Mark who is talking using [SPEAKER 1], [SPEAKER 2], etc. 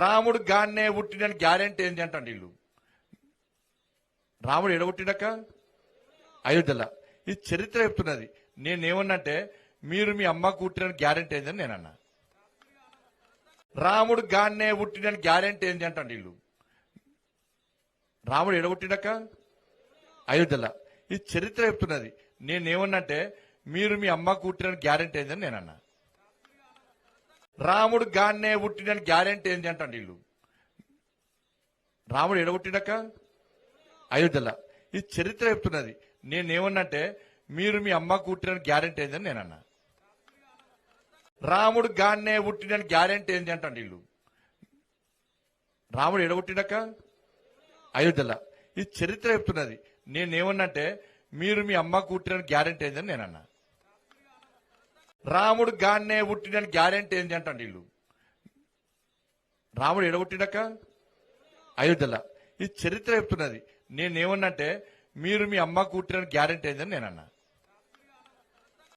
[SPEAKER 1] రాముడు గాన్నే పుట్టినని గ్యారెంటీ ఏంటి అంటండి వీళ్ళు రాముడు ఎడబుట్టినక్క అయోధ్యలో. ఈ చరిత్ర చెప్తున్నది. నేనేమన్నంటే మీరు మీ అమ్మ కుట్టిన గ్యారెంటీ ఏందని నేనన్నా. రాముడు గాన్నే పుట్టినని గ్యారెంటీ ఏంటి అంటండి వీళ్ళు రాముడు ఎడబుట్టినక్క అయోధ్యలో. ఈ చరిత్ర చెప్తున్నది. నేనేమన్నంటే మీరు మీ అమ్మ పుట్టినని గ్యారెంటీ నేను నేనన్నా. రాముడు గాన్నే పుట్టినని గ్యారెంటీ ఏంటి అంటండి వీళ్ళు? రాముడు ఎడబుట్టినక్క అయోధ్యలో ఈ చరిత్ర చెప్తున్నది. నేనేమన్నంటే మీరు మీ అమ్మ పుట్టినని గ్యారెంటీ ఏందని నేనన్నా. రాముడు గాన్నే పుట్టినని గ్యారెంటీ ఏంటి అంటండి వీళ్ళు? రాముడు ఎడబుట్టినక్క అయోధ్యలో ఈ చరిత్ర చెప్తున్నది. నేనేమన్నంటే మీరు మీ అమ్మ పుట్టినని గ్యారెంటీ ఏందని నేనన్నా. రాముడు గాన్నే పుట్టినని గ్యారెంటీ ఏంటి అంటండి వీళ్ళు? రాముడు ఎడగొట్టినక్క అయోధ్యల. ఈ చరిత్ర చెప్తున్నది. నేనేమన్నంటే మీరు మీ అమ్మ కుట్టిన గ్యారెంటీ ఏందని నేనన్నా.